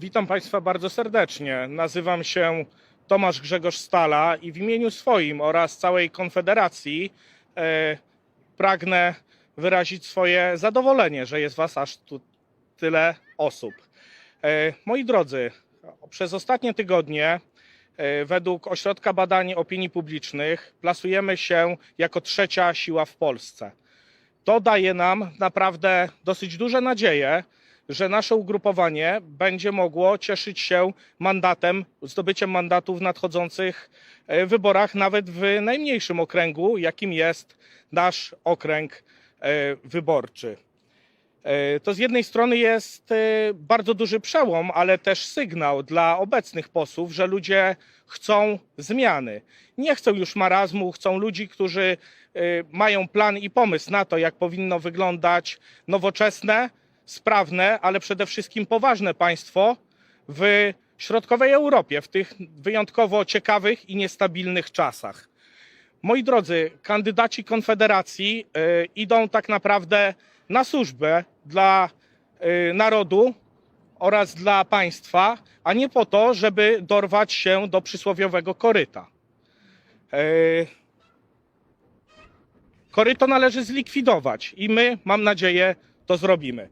Witam Państwa bardzo serdecznie. Nazywam się Tomasz Grzegorz Stala i w imieniu swoim oraz całej Konfederacji e, pragnę wyrazić swoje zadowolenie, że jest Was aż tu tyle osób. E, moi drodzy, przez ostatnie tygodnie e, według Ośrodka Badań Opinii Publicznych plasujemy się jako trzecia siła w Polsce. To daje nam naprawdę dosyć duże nadzieje, że nasze ugrupowanie będzie mogło cieszyć się mandatem, zdobyciem mandatu w nadchodzących e, wyborach, nawet w najmniejszym okręgu, jakim jest nasz okręg e, wyborczy. E, To z jednej strony jest bardzo duży przełom, ale też sygnał dla obecnych posłów, że ludzie chcą zmiany. Nie chcą już marazmu, chcą ludzi, którzy mają plan i pomysł na to, jak powinno wyglądać nowoczesne, sprawne, ale przede wszystkim poważne państwo w środkowej Europie, w tych wyjątkowo ciekawych i niestabilnych czasach. Moi drodzy, kandydaci Konfederacji y, idą tak naprawdę na służbę dla y, narodu oraz dla państwa, a nie po to, żeby dorwać się do przysłowiowego koryta. Y, koryto należy zlikwidować i my, mam nadzieję, to zrobimy.